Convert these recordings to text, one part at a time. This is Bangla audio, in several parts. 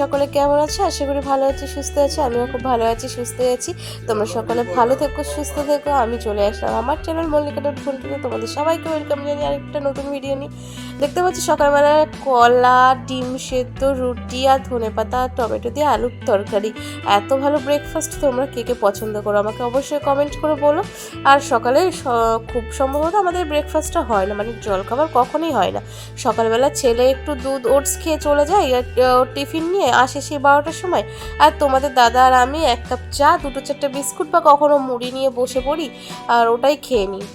সকলে কেমন আছো? আশা করি ভালো আছি, সুস্থ আছি। আমিও খুব ভালো আছি সুস্থ আছি। তোমরা সকলে ভালো থেকো, সুস্থ থেকো। আমি চলে আসলাম আমার চ্যানেল মল্লিকা ডট ফুলটিতে তোমাদের সবাইকে ওয়েলকাম জানিয়ে আরেকটা নতুন ভিডিও নিয়ে। দেখতে পাচ্ছি সকালবেলা কলা, ডিম সেদ্ধ, রুটি আর ধনে পাতা, টমেটো দিয়ে আলুর তরকারি। এত ভালো ব্রেকফাস্ট তোমরা কে কে পছন্দ করো আমাকে অবশ্যই কমেন্ট করে বলো। আর সকালে খুব সম্ভবত আমাদের ব্রেকফাস্টটা হয় না মানে জলখাবার কখনোই হয় না। সকালবেলা ছেলে একটু দুধ, ওটস খেয়ে চলে যায় টিফিন নিয়ে আসে সেই বারোটার সময়। আর তোমাদের দাদা আর আমি এক কাপ চা, দুটো চারটে বিস্কুট বা কখনো মুড়ি নিয়ে বসে পড়ি, আর ওটাই খেয়ে নিই।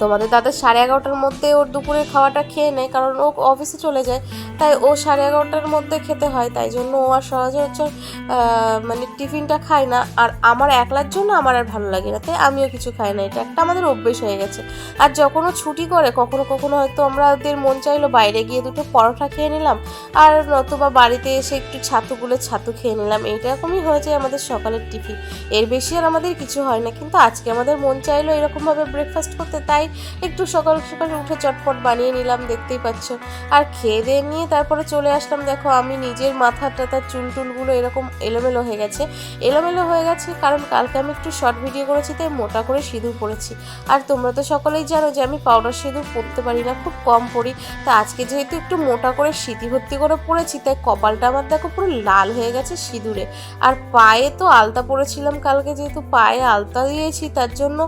তোমাদের দাদা সাড়ে এগারোটার মধ্যে ওর দুপুরের খাওয়াটা খেয়ে নেয় কারণ ও অফিসে চলে যায়। তাই ও সাড়ে এগারোটার মধ্যে খেতে হয় তাই জন্য ও আর সচরাচর আহ, মানে টিফিনটা খায় না। আর আমার একলার জন্য আমার আর ভালো লাগে না তাই আমিও কিছু খাই না। এটা একটা আমাদের অভ্যেস হয়ে গেছে। আর যখন ও ছুটি করে কখনো কখনো হয়তো আমাদের মন চাইলো বাইরে গিয়ে দুটো পরোটা খেয়ে নিলাম আর নতুবা বাড়িতে এসে একটু ছাতু গুলে ছাতু খেয়ে নিলাম। এইরকমই হয়ে যায় আমাদের সকালের টিফিন। এর বেশি আর আমাদের কিছু হয় না কিন্তু আজকে আমাদের মন চাইলো এরকমভাবে ব্রেকফাস্ট করতে তাই একটু সকাল সকাল উঠে চটপট বানিয়ে নিলাম, দেখতেই পাচ্ছ। আর খেয়ে দিয়ে নিয়ে তারপরে চলে আসলাম, দেখো আমি নিজের মাথা টাথা চুল টুলগুলো এরকম এলোমেলো হয়ে গেছে। এলোমেলো হয়ে গেছে কারণ কালকে আমি একটু শর্ট ভিডিও করেছি, তাই মোটা করে সিঁদুর পরেছি। আর তোমরা তো সকলেই জানো যে আমি পাউডার সিঁদুর পরতে পারি না, খুব কম পরি। তা আজকে যেহেতু একটু মোটা করে সিঁথি ভর্তি করে পরেছি, তাই কপালটা আমার দেখো পুরো লাল হয়ে গেছে সিঁদুরে। আর পায়ে তো আলতা পরেছিলাম কালকে, যেহেতু পায়ে আলতা দিয়েছি, তার জন্য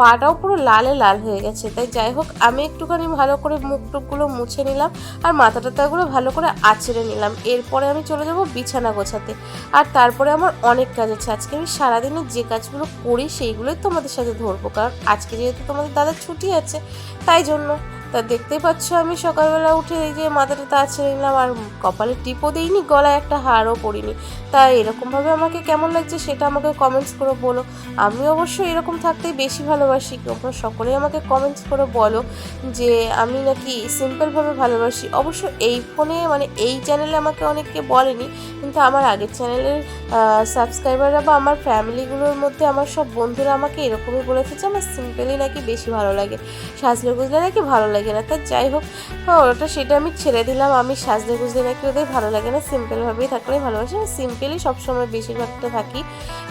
পাটাও পুরো লালে লাল হয়ে গেছে। তাই যাই হোক, আমি একটুখানি ভালো করে মুখ টুকগুলো মুছে নিলাম আর মাথা টাতাগুলো ভালো করে আঁচড়ে নিলাম। এরপরে আমি চলে যাব বিছানা গোছাতে। আর তারপরে আমার অনেক কাজ আছে। আজকে আমি সারাদিনে যে কাজগুলো করি, সেইগুলোই তোমাদের সাথে ধরবো। কারণ আজকে যেহেতু তোমাদের দাদার ছুটি আছে, তাই জন্য তা দেখতেই পাচ্ছ আমি সকালবেলা উঠে এই যে মাথাটা তা ছেড়ে নিলাম, আর কপালে টিপও দিইনি, গলায় একটা হারও পরিনি তা এরকমভাবে আমাকে কেমন লাগছে সেটা আমাকে কমেন্টস করে বলো। আমি অবশ্য এরকম থাকতেই বেশি ভালোবাসি, তোমরা সকলেই আমাকে কমেন্টস করে বলো যে আমি নাকি সিম্পলভাবে ভালোবাসি। অবশ্য এই ফোনে মানে এই চ্যানেলে আমাকে অনেকে বলেনি, কিন্তু আমার আগের চ্যানেলের সাবস্ক্রাইবাররা বা আমার ফ্যামিলিগুলোর মধ্যে আমার সব বন্ধুরা আমাকে এরকমই বলেছে যে আমার সিম্পলই নাকি বেশি ভালো লাগে সাজলে গুজলে নাকি ভালো লাগে। না। তা যাই হোক হ্যাঁ, ওটা সেটা আমি ছেড়ে দিলাম। আমি সাজলে গুজলে নাকি ওদের ভালো লাগে না। সিম্পলভাবেই থাকলেই ভালোবাসি সিম্পলই সবসময় বেশিরভাগটা থাকি।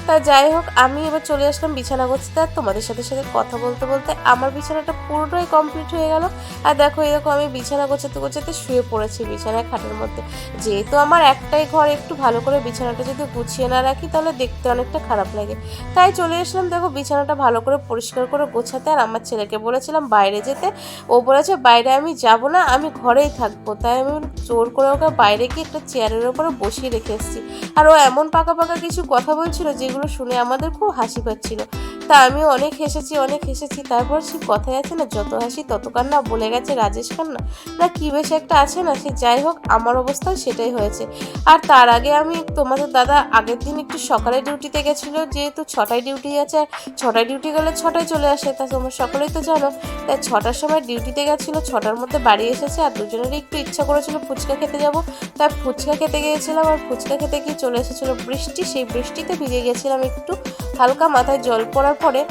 তা যাই হোক আমি এবার চলে আসলাম বিছানা করতে আর তোমাদের সাথে সাথে কথা বলতে বলতে আমার বিছানাটা পুরোটাই কমপ্লিট হয়ে গেল। আর দেখো এরকম আমি বিছানা গোছাতে গোছাতে শুয়ে পড়েছি বিছানায় খাটের মধ্যে। যেহেতু আমার একটাই ঘর একটু ভালো করে বিছানাটা যদি গুছিয়ে না রাখি তাহলে দেখতে অনেকটা খারাপ লাগে। তাই চলে আসলাম দেখো বিছানাটা ভালো করে পরিষ্কার করে গোছাতে। আর আমার ছেলেকে বলেছিলাম বাইরে যেতে। ও বলেছে, বাইরে আমি যাব না, আমি ঘরেই থাকব। তাই আমি জোর করে ওকে বাইরে গিয়ে একটা চেয়ারের ওপরে বসিয়ে রেখে এসেছি। আর ও এমন পাকা পাকা কিছু কথা বলছিল, যেগুলো শুনে আমাদের খুব হাসি পাচ্ছিল। তা আমি অনেক হেসেছি অনেক হেসেছি। তারপর সে কথায় আছে না, যত হাসি তত কান্না বলে গেছে রাজেশ খান্না না, কি বেশ একটা আছে না, সে যাই হোক, আমার অবস্থাও সেটাই হয়েছে। আর তার আগে আমি তোমাদের দাদা আগের দিন একটু সকালে ডিউটিতে গেছিল, যেহেতু ছটায় ডিউটি আছে, আর ছটায় ডিউটি গেলে ছটায় চলে আসে, তা তোমরা সকলেই তো জানো। তাই ছটার সময় ডিউটিতে গেছিল, ছটার মধ্যে বাড়ি এসেছে, আর দুজনেরই একটু ইচ্ছা করেছিল ফুচকা খেতে যাব। তাই ফুচকা খেতে গিয়েছিলাম, আর ফুচকা খেতে গিয়ে চলে এসেছিল বৃষ্টি, সেই বৃষ্টিতে ভিজে গেছিলাম একটু। হালকা মাথায় জল পড়ার পরে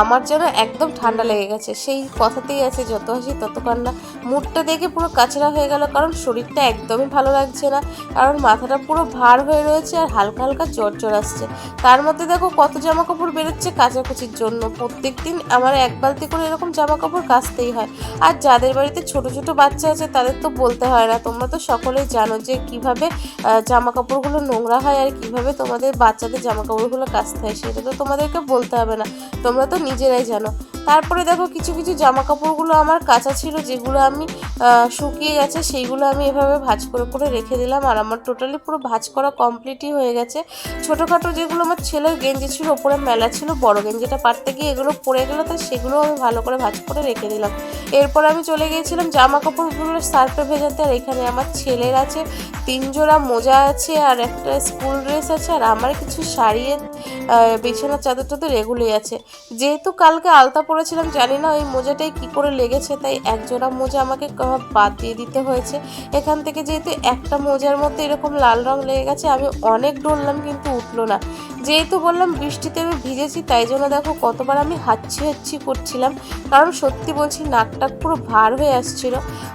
আমার যেন একদম ঠান্ডা লেগে গেছে। সেই কথাতেই আছে, যত হাসি তত কান্না মুডটা দেখে পুরো কাছড়া হয়ে গেল, কারণ শরীরটা একদমই ভালো লাগছে না। কারণ মাথাটা পুরো ভার হয়ে রয়েছে আর হালকা হালকা জ্বর জ্বর আসছে। তার মধ্যে দেখো কত জামা কাপড় বেরোচ্ছে কাচাকুচির জন্য। প্রত্যেক দিন আমার এক বালতি করে এরকম জামা কাপড় কাচতেই হয়। আর যাদের বাড়িতে ছোট ছোট বাচ্চা আছে, তাদের তো বলতে হয় না। তোমরা তো সকলেই জানো যে কীভাবে জামা কাপড়গুলো নোংরা হয় আর কীভাবে তোমাদের বাচ্চাদের জামা কাপড়গুলো কাচতে হয়। সেটা তো তোমাদেরকে বলতে হবে না। তোমরা তো নিজেরাই জানো। তারপরে দেখো কিছু কিছু জামা কাপড়গুলো আমার কাঁচা ছিল, যেগুলো আমি শুকিয়ে গেছে, সেইগুলো আমি এভাবে ভাজ করে করে রেখে দিলাম। আর আমার টোটালি পুরো ভাজ করা কমপ্লিটই হয়ে গেছে। ছোটোখাটো যেগুলো আমার ছেলের গেঞ্জি ছিল, ওপরে মেলা ছিল, বড় গেঞ্জিটা পারতে গিয়ে এগুলো পড়ে গেলো, তাই সেগুলো আমি ভালো করে ভাজ করে রেখে দিলাম। এরপর আমি চলে গিয়েছিলাম জামা কাপড়গুলো সার্ফে ভেজাতে, আর এখানে আমার ছেলের আছে, তিন জোড়া মোজা আছে, আর একটা স্কুল ড্রেস আছে, আর আমার কিছু শাড়ির বিছানার চাদর টাদর এগুলোই আছে। যেহেতু কালকে আলতা পরেছিলাম জানি না ওই মোজাটাই কি করে লেগেছে, তাই এক জোড়া মোজা আমাকে বাদ দিয়ে দিতে হয়েছে। এখান থেকে যেহেতু একটা মোজার মধ্যে এরকম লাল রং লেগে গেছে, আমি অনেক ডরলাম কিন্তু উঠল না। যেহেতু বললাম বৃষ্টিতে আমি ভিজেছি, তাই জন্য দেখো কতবার আমি হাচ্ছি হাচ্ছি করছিলাম। কারণ সত্যি বলছি, নাকটা পুরো ভার হয়ে আসছিল।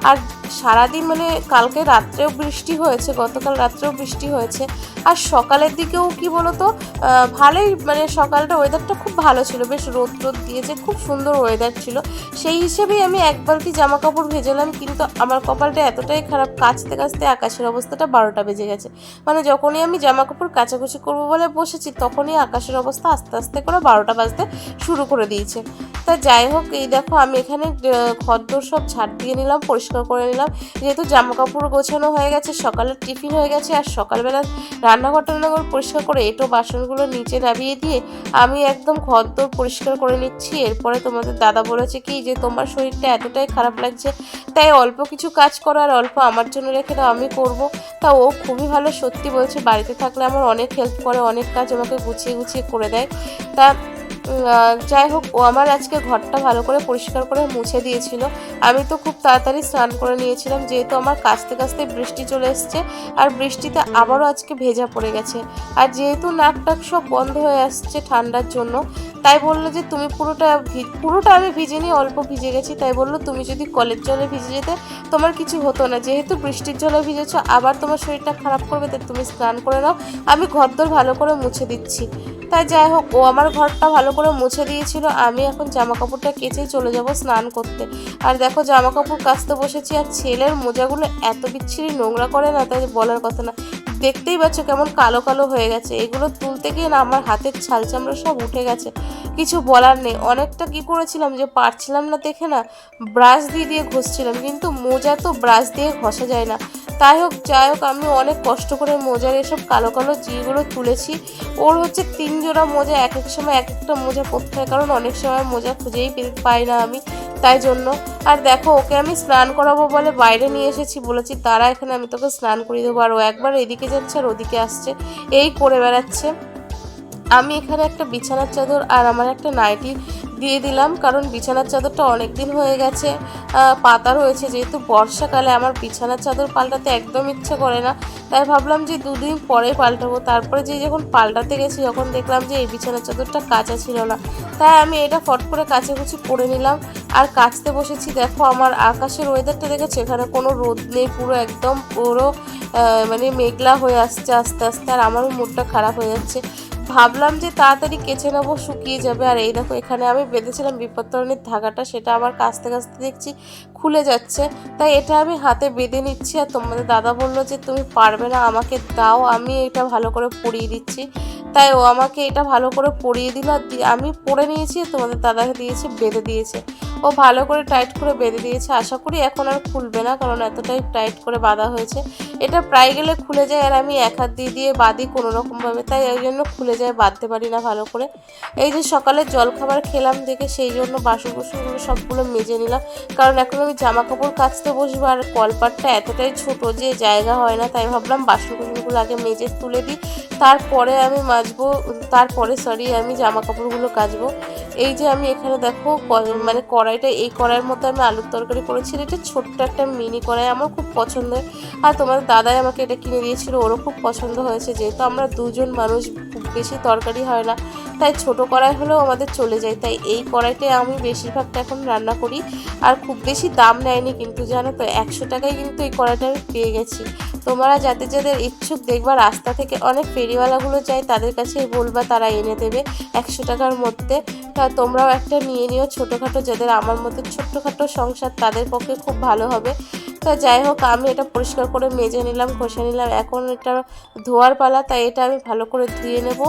আর সারাদিন মানে কালকে রাত্রেও বৃষ্টি হয়েছে, গতকাল রাত্রেও বৃষ্টি হয়েছে। আর সকালের দিকেও কি বলতো ভালোই মানে সকালটা ওয়েদারটা খুব ভালো ছিল। বেশ রোদ রোদ দিয়েছে, খুব সুন্দর ওয়েদার ছিল। সেই হিসেবেই আমি এক বালতি জামা কাপড় ভেজালাম, কিন্তু আমার কপালটা এতটাই খারাপ, কাচতে কাচতে আকাশের অবস্থাটা বারোটা বেজে গেছে। মানে যখনই আমি জামা কাপড় কাচাকুচি করব বলে বসেছি, তখনই আকাশের অবস্থা আস্তে আস্তে করে বারোটা বাজতে শুরু করে দিয়েছে। তা যাই হোক, এই দেখো আমি এখানে ঘরদোর সব ঝাড় দিয়ে নিলাম, পরিষ্কার করে নিলাম। যেহেতু জামা কাপড় গোছানো হয়ে গেছে, সকালের টিফিন হয়ে গেছে আর সকালবেলা রান্নাঘর টান্নাঘর পরিষ্কার করে এটো বাসনগুলো নিচে নামিয়ে দিয়ে আমি একদম ঘরদোর পরিষ্কার করে নিচ্ছি। এরপরে তোমাদের দাদা বলেছে কি যে, তোমার শরীরটা এতটাই খারাপ লাগছে, তাই অল্প কিছু কাজ করো আর অল্প আমার জন্য রেখে দাও, আমি করব। তা ও খুবই ভালো সত্যি বলছে, বাড়িতে থাকলে আমার অনেক হেল্প করে, অনেক কাজ আমাকে গুছিয়ে গুছিয়ে করে দেয়। তা যাই হোক, ও আমার আজকে ঘরটা ভালো করে পরিষ্কার করে মুছে দিয়েছিল। আমি তো খুব তাড়াতাড়ি স্নান করে নিয়েছিলাম, যেহেতু আমার কাচতে কাচতে বৃষ্টি চলে এসছে আর বৃষ্টিতে আবারও আজকে ভেজা পড়ে গেছে। আর যেহেতু নাক টাক সব বন্ধ হয়ে আসছে ঠান্ডার জন্য, তাই বলল যে তুমি পুরোটা পুরোটা আমি ভিজে ভিজিনি অল্প ভিজে গেছি, তাই বলল তুমি যদি কলের জলে ভিজে যেতে, তোমার কিছু হতো না। যেহেতু বৃষ্টির জলে ভিজেছো, আবার তোমার শরীরটা খারাপ করবে, তাই তুমি স্নান করে নাও। আমি ঘরদোর ভালো করে মুছে দিচ্ছি। তাই যাই হোক, ও আমার ঘরটা ভালো করে মুছে দিয়েছিল। আমি এখন জামা কাপড়টা কেচেই চলে যাব স্নান করতে। আর দেখো জামা কাপড় কাচতে বসেছি আর ছেলের মোজাগুলো এত বিচ্ছিরি নোংরা করে না, তাই বলার কথা না। দেখতেই পাচ্ছ কেমন কালো কালো হয়ে গেছে। এগুলো তুলতে গিয়ে না আমার হাতের ছাল চামড়া সব উঠে গেছে। কিছু বলার নেই। অনেকটা কি করেছিলাম যে পারছিলাম না দেখে না, ব্রাশ দিয়ে দিয়ে ঘষছিলাম। কিন্তু মোজা তো ব্রাশ দিয়ে ঘষা যায় না। তাই হোক, যাই হোক, আমি অনেক কষ্ট করে মোজার এসব কালো কালো জিগুলো তুলেছি। ওর হচ্ছে তিন জোড়া মোজা, এক এক সময় এক একটা মোজা পরতে হয়, কারণ অনেক সময় মোজা খুঁজেই পাই না আমি, তাই জন্য। আর দেখো, ওকে আমি স্নান করাবো বলে বাইরে নিয়ে এসেছি, বলেছি তারা এখানে আমি তোকে স্নান করিয়ে দেবো। আর ও একবার এদিকে যাচ্ছে আর ওদিকে আসছে, এই করে বেড়াচ্ছে। আমি এখানে একটা বিছানার চাদর আর আমার একটা নাইটি দিয়ে দিলাম, কারণ বিছানার চাদরটা অনেক দিন হয়ে গেছে পাতা রয়েছে, যেহেতু বর্ষাকালে আমার বিছানার চাদর পাল্টাতে একদম ইচ্ছে করে না, তাই ভাবলাম যে দুদিন পরে পাল্টাবো, তারপরে যে যখন পাল্টাতে গেছি যখন দেখলাম যে এই বিছানার চাদরটা কাঁচা ছিল না, তাই আমি এটা ফট করে কাচাকুচি করে নিলাম, আর কাচতে বসেছি, দেখো আমার আকাশের ওয়েদারটা দেখেছ, এখানে কোনো রোদ নেই, পুরো একদম পুরো মানে মেঘলা হয়ে আসছে আস্তে আস্তে, আর আমারও মুডটা খারাপ হয়ে যাচ্ছে ভাবলাম যে তাড়াতাড়ি কেচে নেব, শুকিয়ে যাবে। আর এই দেখো, এখানে আমি বেঁধেছিলাম বিপত্তরণীর ধাগাটা, সেটা আমার কাছতে কাছতে দেখছি খুলে যাচ্ছে। তাই এটা আমি হাতে বেঁধে নিচ্ছি। আর তোমাদের দাদা বলল যে, তুমি পারবে না, আমাকে দাও, আমি এটা ভালো করে পরিয়ে দিচ্ছি। তাই ও আমাকে এটা ভালো করে পরিয়ে দিল। আর আমি পরে নিয়েছি, তোমাদের দাদাকে দিয়েছি, বেঁধে দিয়েছে। ও ভালো করে টাইট করে বেঁধে দিয়েছে। আশা করি এখন আর খুলবে না, কারণ এতটাই টাইট করে বাঁধা হয়েছে। এটা প্রায় গেলে খুলে যায় আর আমি এক হাত দিয়ে দিয়ে বাঁধি কোনো রকমভাবে তাই ওই জন্য খুলে যায়, বাঁধতে পারি না ভালো করে। এই যে সকালে জলখাবার খেলাম দেখে সেই জন্য বাসন কুসনগুলো সবগুলো মেজে নিলাম। কারণ এখন আমি জামা কাপড় কাচতে বসবো আর কলপাটটা এতটাই ছোট যে জায়গা হয় না, তাই ভাবলাম বাসন কুসনগুলো আগে মেজে তুলে দিই। তারপরে আমি মাজবো, তারপরে সরি আমি জামা কাপড়গুলো কাচবো। এই যে আমি এখানে দেখো মানে কড়াইটা, এই কড়াইয়ের মধ্যে আমি আলুর তরকারি করেছি। এটা ছোট্ট একটা মিনি কড়াই, আমার খুব পছন্দের। আর তোমার দাদাই আমাকে এটা কিনে দিয়েছিল, ওরও খুব পছন্দ হয়েছে। যেহেতু আমরা দুজন মানুষ, খুব বেশি তরকারি হয় না। তাই ছোট কড়াই হলেও আমাদের চলে যায়। তাই এই কড়াইটাই আমি বেশিরভাগটা এখন রান্না করি আর খুব বেশি দাম নেয়নি কিন্তু জানো তো, একশো টাকায় কিন্তু এই কড়াইটা আমি পেয়ে গেছি। তোমরা যাদের যাদের ইচ্ছুক দেখবা, রাস্তা থেকে অনেক ফেরিওয়ালাগুলো যায়, তাদের কাছে বলবা, তারা এনে দেবে একশো টাকার মধ্যে। তা তোমরাও একটা নিয়ে নিও ছোটোখাটো, যাদের আমার মতো ছোট্টখাটো সংসার, তাদের পক্ষে খুব ভালো হবে। তো যাই হোক, আমি এটা পরিষ্কার করে মেজে নিলাম, ঘষে নিলাম। এখন এটা ধোয়ার পালা, তাই এটা আমি ভালো করে ধুয়ে নেব।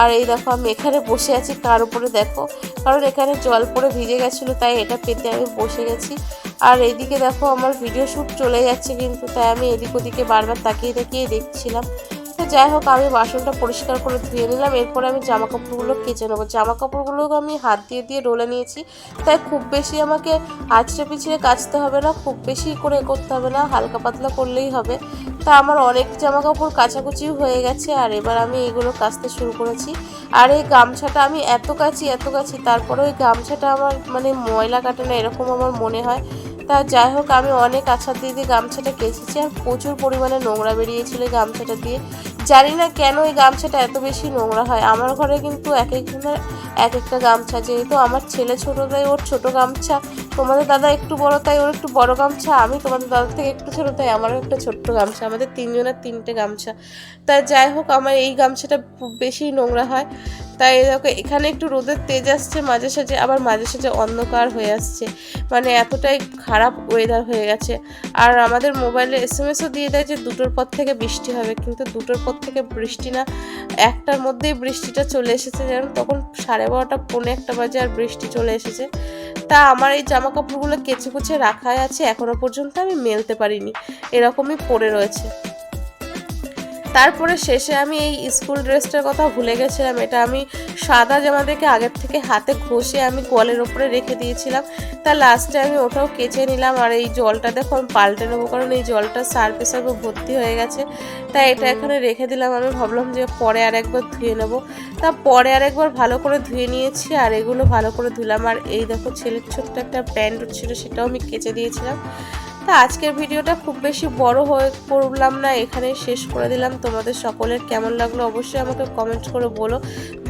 আর এই দেখো, আমি এখানে বসে আছি, কার উপরে দেখো। কারণ এখানে জল পড়ে ভিজে গেছিল, তাই এটা পেতে আমি বসে গেছি। আর এদিকে দেখো, আমার ভিডিও শ্যুট চলে যাচ্ছে কিন্তু, তাই আমি এদিক ওদিকে বারবার তাকিয়ে তাকিয়ে দেখছিলাম। যাই হোক, আমি বাসনটা পরিষ্কার করে ধুয়ে নিলাম। এরপরে আমি জামা কাপড়গুলো কেচে নেব। জামা কাপড়গুলো আমি হাত দিয়ে দিয়ে রোলে নিয়েছি। তাই খুব বেশি আমাকে আঁচড়ে পিছিয়ে কাচতে হবে না, খুব বেশি করে করতে হবে না, হালকা পাতলা করলেই হবে। তা আমার অনেক জামা কাপড় কাচাকুচিও হয়ে গেছে, আর এবার আমি এইগুলো কাচতে শুরু করেছি। আর এই গামছাটা আমি এত কাছি এত কাছি তারপরে ওই গামছাটা আমার মানে ময়লা কাটে না, এরকম আমার মনে হয়। তা যাই হোক, আমি অনেক আছাড় দিয়ে দিয়ে গামছাটা কেচেছি, আর প্রচুর পরিমাণে নোংরা বেরিয়েছিল গামছাটা দিয়ে। জানি না কেন এই গামছাটা এত বেশি নোংরা হয়। আমার ঘরে কিন্তু এক একজনের এক একটা গামছা। যেহেতু আমার ছেলে ছোটো, তাই ওর ছোটো গামছা। তোমাদের দাদা একটু বড়, তাই ওর একটু বড় গামছা। আমি তোমাদের দাদা থেকে একটু ছোটো, তাই আমারও একটা ছোট্ট গামছা। আমাদের তিনজনের তিনটে গামছা। তাই যাই হোক, আমার এই গামছাটা বেশি নোংরা হয়। তাই দেখো, এখানে একটু রোদের তেজ আসছে, মাঝে সাঝে আবার মাঝে সাঝে অন্ধকার হয়ে আসছে। মানে এতটাই খারাপ ওয়েদার হয়ে গেছে। আর আমাদের মোবাইলে এস এম এসও দিয়ে দেয় যে দুটোর পর থেকে বৃষ্টি হবে, কিন্তু দুটোর পর থেকে বৃষ্টি না, একটার মধ্যেই বৃষ্টিটা চলে এসেছে যেন, তখন সাড়ে বারোটা, পৌনে একটা বাজে আর বৃষ্টি চলে এসেছে। তা আমার এই জামা কাপড়গুলো কেচে কুচে রাখাই আছে এখনও পর্যন্ত আমি মেলতে পারিনি, এরকমই পড়ে রয়েছে। তারপরে শেষে আমি এই স্কুল ড্রেসটার কথা ভুলে গেছিলাম। এটা আমি সাদা জামা দেখে আগের থেকে হাতে ঘষে আমি কলের ওপরে রেখে দিয়েছিলাম। তা লাস্টে আমি ওটাও কেচে নিলাম আর এই জলটা দেখো আমি পাল্টে নেব কারণ এই জলটা সার্ফে সার্ফে ভর্তি হয়ে গেছে। তাই এটা এখানে রেখে দিলাম। আমি ভাবলাম যে পরে আর একবার ধুয়ে নেব। তা পরে আর একবার ভালো করে ধুয়ে নিয়েছি আর এগুলো ভালো করে ধুলাম। আর এই দেখো ছেলের ছোট্ট একটা প্যান্ট ছিল সেটাও আমি কেচে দিয়েছিলাম। তা আজকের ভিডিওটা খুব বেশি বড় হয়ে করলাম না, এখানে শেষ করে দিলাম। তোমাদের সকলের কেমন লাগল অবশ্যই আমাকে কমেন্ট করে বলো।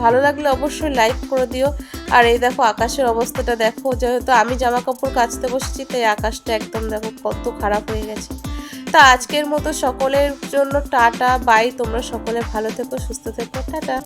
ভালো লাগলে অবশ্যই লাইক করে দিও। আর এই দেখো আকাশের অবস্থাটা দেখো, যেহেতু আমি জামা কাপড় কাচতে বসেছি, তাই আকাশটা একদম দেখো কত খারাপ হয়ে গেছে। তা আজকের মতো সকলের জন্য টাটা বাই তোমরা সকলে ভালো থেকো, সুস্থ থেকো, টাটা।